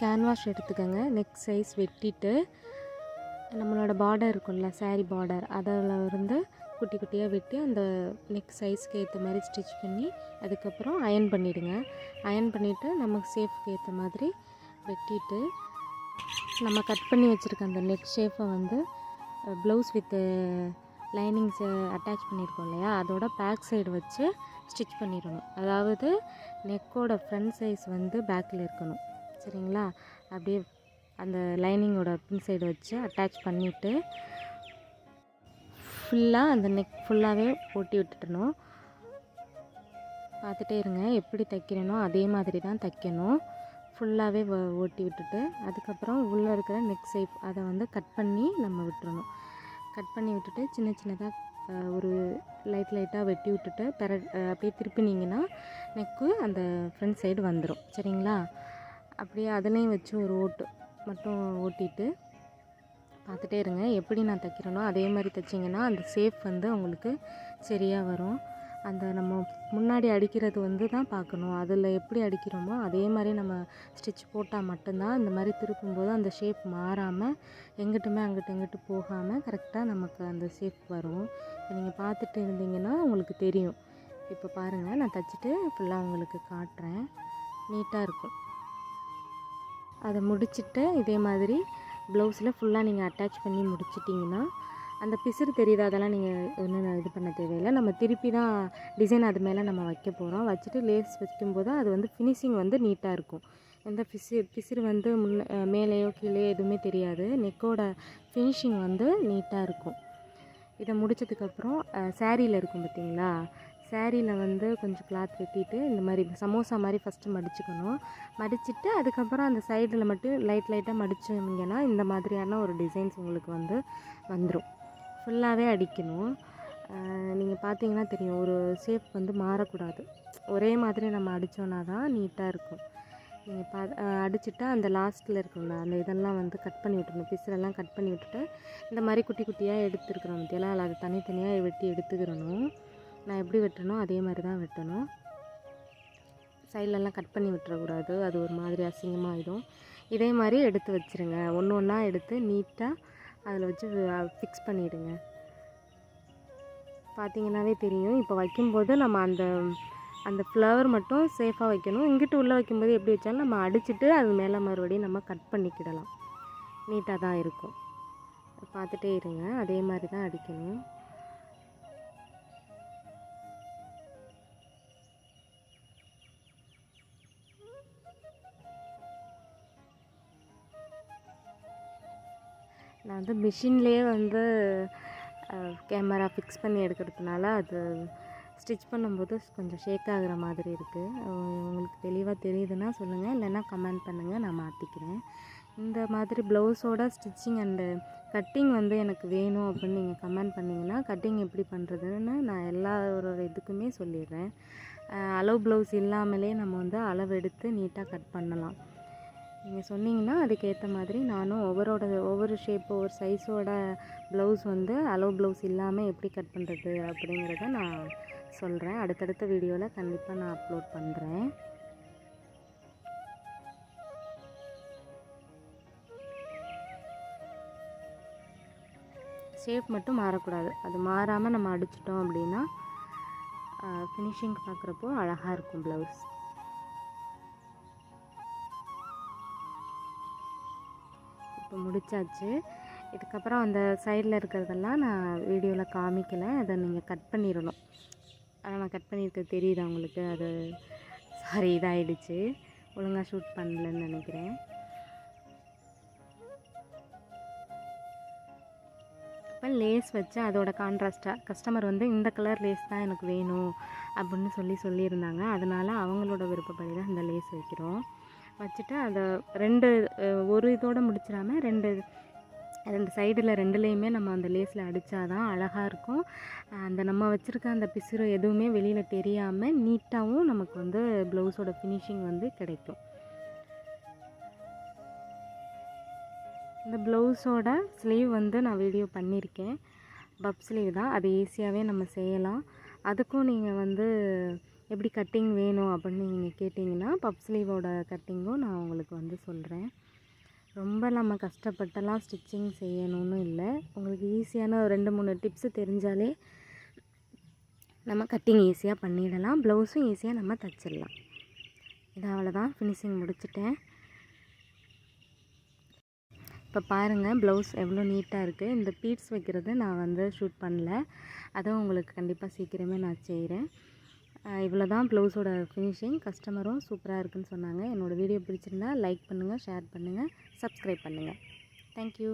Canvas எடுத்துக்கோங்க. Neck size வெட்டிட்டு நம்மளோட பார்டர் இருக்கும்ல saree பார்டர் அதில் இருந்து குட்டி குட்டியாக வெட்டி அந்த நெக் சைஸ்க்கு ஏற்ற மாதிரி ஸ்டிச் பண்ணி அதுக்கப்புறம் அயன் பண்ணிவிடுங்க அயன் பண்ணிவிட்டு நமக்கு சேஃப்க்கு ஏற்ற மாதிரி வெட்டிட்டு நம்ம கட் பண்ணி வச்சுருக்க அந்த நெக் ஷேஃபை வந்து ப்ளவுஸ் வித்து லைனிங்ஸை அட்டாச் பண்ணியிருக்கோம் இல்லையா? அதோட பேக் சைடு வச்சு ஸ்டிச் பண்ணிடணும். அதாவது நெக்கோட ஃப்ரண்ட் சைஸ் வந்து பேக்கில் இருக்கணும். சரிங்களா? அப்படியே அந்த லைனிங்கோட பின் சைடு வச்சு அட்டாச் பண்ணிவிட்டு ஃபுல்லாக அந்த நெக் ஃபுல்லாகவே ஓட்டி விட்டுட்டணும். பார்த்துட்டே இருங்க எப்படி தைக்கிறேனோ அதே மாதிரி தான் தைக்கணும். ஃபுல்லாகவே ஓட்டி விட்டுட்டு அதுக்கப்புறம் உள்ளே இருக்கிற நெக் சைப் அதை வந்து கட் பண்ணி நம்ம விட்டுறணும். கட் பண்ணி விட்டுட்டு சின்ன சின்னதாக ஒரு லைட் லைட்டாக வெட்டி விட்டுட்டு பெற அப்படியே திருப்பினீங்கன்னா நெக்கு அந்த ஃப்ரண்ட் சைடு வந்துடும் சரிங்களா? அப்படியே அதனையும் வச்சு ஒரு ஓட்டு மட்டும் ஓட்டிட்டு பார்த்துட்டே இருங்க. எப்படி நான் தைக்கிறேனோ அதே மாதிரி தைச்சிங்கன்னா அந்த சேஃப் வந்து உங்களுக்கு சரியாக வரும். அந்த நம்ம முன்னாடி அடிக்கிறது வந்து தான் பார்க்கணும். அதில் எப்படி அடிக்கிறோமோ அதே மாதிரி நம்ம ஸ்டிச் போட்டால் மட்டும்தான் இந்த மாதிரி திருப்பும்போது அந்த ஷேப் மாறாமல் எங்கிட்டுமே அங்கிட்டு இங்கிட்டு போகாமல் கரெக்டாக நமக்கு அந்த ஷேப் வரும். இப்போ நீங்கள் பார்த்துட்டு இருந்தீங்கன்னா உங்களுக்கு தெரியும். இப்போ பாருங்கள் நான் தைச்சிட்டு ஃபுல்லாக உங்களுக்கு காட்டுறேன். நீட்டாக இருக்கும். அதை முடிச்சுட்டு இதே மாதிரி ப்ளவுஸில் ஃபுல்லாக நீங்கள் அட்டாச் பண்ணி முடிச்சிட்டிங்கன்னா அந்த பிசுறு தெரியுது? அதெல்லாம் நீங்கள் ஒன்றும் இது பண்ண தேவையில்லை. நம்ம திருப்பி தான் டிசைன் அது மேலே நம்ம வைக்க போகிறோம் வச்சுட்டு லேஸ் வைக்கும்போது அது வந்து ஃபினிஷிங் வந்து நீட்டாக இருக்கும். எந்த பிசு பிசுறு வந்து முன்ன மேலேயோ கீழே எதுவுமே தெரியாது. நெக்கோட ஃபினிஷிங் வந்து நீட்டாக இருக்கும். இதை முடிச்சதுக்கப்புறம் சேரீயில் இருக்கும் பார்த்தீங்களா? சாரியில் வந்து கொஞ்சம் கிளாத் வெட்டிட்டு இந்த மாதிரி சமோசா மாதிரி ஃபஸ்ட்டு மடிச்சுக்கணும். மடிச்சுட்டு அதுக்கப்புறம் அந்த சைடில் மட்டும் லைட் லைட்டாக மடிச்சிங்கன்னா இந்த மாதிரியான ஒரு டிசைன்ஸ் உங்களுக்கு வந்து வந்துடும் ஃபுல்லாகவே அடிக்கணும். நீங்கள் பார்த்தீங்கன்னா தெரியும் ஒரு ஷேப் வந்து மாறக்கூடாது. ஒரே மாதிரி நம்ம அடித்தோன்னா தான் நீட்டாக இருக்கும். நீங்கள் பா அஹ் அந்த லாஸ்ட்டில் இருக்கும்ல அந்த இதெல்லாம் வந்து கட் பண்ணி விட்டுருணும் பிசுறெல்லாம் கட் பண்ணி விட்டுட்டு இந்த மாதிரி குட்டி குட்டியாக எடுத்துருக்குறோம் பற்றியெல்லாம் அதை தனித்தனியாக வெட்டி எடுத்துக்கிறணும். நான் எப்படி வெட்டணும் அதே மாதிரி தான் வெட்டணும். சைட்லலாம் கட் பண்ணி விட்டுறக்கூடாது. அது ஒரு மாதிரி அசிங்கமாகிடும் இதே மாதிரி எடுத்து வச்சுருங்க. ஒன்று ஒன்றா எடுத்து நீட்டாக அதில் வச்சு ஃபிக்ஸ் பண்ணிவிடுங்க பார்த்தீங்கன்னாவே தெரியும். இப்போ வைக்கும்போது நம்ம அந்த அந்த ஃப்ளவர் மட்டும் சேஃபாக வைக்கணும். இங்கிட்டு உள்ளே வைக்கும்போது எப்படி வச்சாலும் நம்ம அடிச்சுட்டு அது மேலே மறுபடியும் நம்ம கட் பண்ணிக்கிடலாம். நீட்டாக தான் இருக்கும். பார்த்துட்டே இருங்க. அதே மாதிரி தான் அடிக்கணும். நான் வந்து மிஷின்லேயே வந்து கேமரா ஃபிக்ஸ் பண்ணி எடுக்கிறதுனால அது ஸ்டிச் பண்ணும்போது கொஞ்சம் ஷேக் ஆகுற மாதிரி இருக்குது உங்களுக்கு தெளிவாக தெரியுதுன்னா சொல்லுங்கள் இல்லைன்னா கமெண்ட் பண்ணுங்கள் நான் மாற்றிக்கிறேன் இந்த மாதிரி ப்ளவுஸோட ஸ்டிச்சிங் அண்டு கட்டிங் வந்து எனக்கு வேணும் அப்படின்னு நீங்கள் கமெண்ட் பண்ணிங்கன்னா கட்டிங் எப்படி பண்ணுறதுன்னு நான் எல்லாரோட இதுக்குமே சொல்லிடுறேன். அளவு ப்ளவுஸ் இல்லாமலே நம்ம வந்து அளவு எடுத்து நீட்டாக கட் பண்ணலாம். நீங்கள் சொன்னீங்கன்னா அதுக்கேற்ற மாதிரி நானும் ஒவ்வொரோட ஒவ்வொரு ஷேப் ஒவ்வொரு சைஸோட ப்ளவுஸ் வந்து அலோ ப்ளவுஸ் இல்லாமல் எப்படி கட் பண்ணுறது அப்படிங்கிறத நான் சொல்கிறேன் அடுத்தடுத்த வீடியோவில் கண்டிப்பாக நான் அப்லோட் பண்ணுறேன் ஷேப் மட்டும் மாறக்கூடாது. அது மாறாமல் நம்ம அடிச்சிட்டோம் அப்படின்னா ஃபினிஷிங் பார்க்குறப்போ அழகாக இருக்கும் ப்ளவுஸ் இப்போ முடிச்சாச்சு. இதுக்கப்புறம் அந்த சைடில் இருக்கிறதெல்லாம் நான் வீடியோவில் காமிக்கலை. அதை நீங்கள் கட் பண்ணிடணும். ஆனால் நான் கட் பண்ணியிருக்க தெரியுதா உங்களுக்கு? அது சாரி இதாகிடுச்சு ஒழுங்காக ஷூட் பண்ணலன்னு நினைக்கிறேன். இப்போ லேஸ் வச்சு அதோட கான்ட்ராஸ்ட்டாக கஸ்டமர் வந்து இந்த கலர் லேஸ் தான் எனக்கு வேணும் அப்படின்னு சொல்லி சொல்லியிருந்தாங்க. அதனால் அவங்களோட விருப்பப்படி தான் இந்த லேஸ் வைக்கிறோம். வச்சுட்டு அதை ரெண்டு ஒரு இதோடு முடிச்சிடாம ரெண்டு ரெண்டு சைடில் ரெண்டுலேயுமே நம்ம அந்த லேஸில் அடித்தாதான் அழகாக இருக்கும். அந்த நம்ம வச்சுருக்க அந்த பிசுறு எதுவுமே வெளியில் தெரியாமல் நீட்டாகவும் நமக்கு வந்து ப்ளவுஸோட ஃபினிஷிங் வந்து கிடைக்கும். இந்த ப்ளவுஸோட ஸ்லீவ் வந்து நான் வீடியோ பண்ணியிருக்கேன். பப் ஸ்லீவ் தான். அது ஈஸியாகவே நம்ம செய்யலாம். அதுக்கும் நீங்கள் வந்து எப்படி கட்டிங் வேணும் அப்படின்னு நீங்கள் கேட்டிங்கன்னா பப் ஸ்லீவோட கட்டிங்கும் நான் உங்களுக்கு வந்து சொல்கிறேன் ரொம்ப நம்ம கஷ்டப்பட்டெல்லாம் ஸ்டிச்சிங் செய்யணும்னு இல்லை. உங்களுக்கு ஈஸியான ஒரு ரெண்டு மூணு டிப்ஸு தெரிஞ்சாலே நம்ம கட்டிங் ஈஸியாக பண்ணிடலாம். ப்ளவுஸும் ஈஸியாக நம்ம தச்சிடலாம். இது அவ்வளோதான் ஃபினிஷிங் முடிச்சிட்டேன். இப்போ பாருங்கள் ப்ளவுஸ் எவ்வளோ நீட்டாக இருக்குது இந்த பீட்ஸ் வைக்கிறது நான் வந்து ஷூட் பண்ணல. அதுவும் உங்களுக்கு கண்டிப்பாக சீக்கிரமே நான் செய்கிறேன் இவ்வளோ தான் ப்ளவுஸோட ஃபினிஷிங் கஸ்டமரும் சூப்பராக இருக்குன்னு சொன்னாங்க. என்னோடய வீடியோ பிடிச்சிருந்தா லைக் பண்ணுங்கள் ஷேர் பண்ணுங்கள் சப்ஸ்கிரைப் பண்ணுங்கள் தேங்க்யூ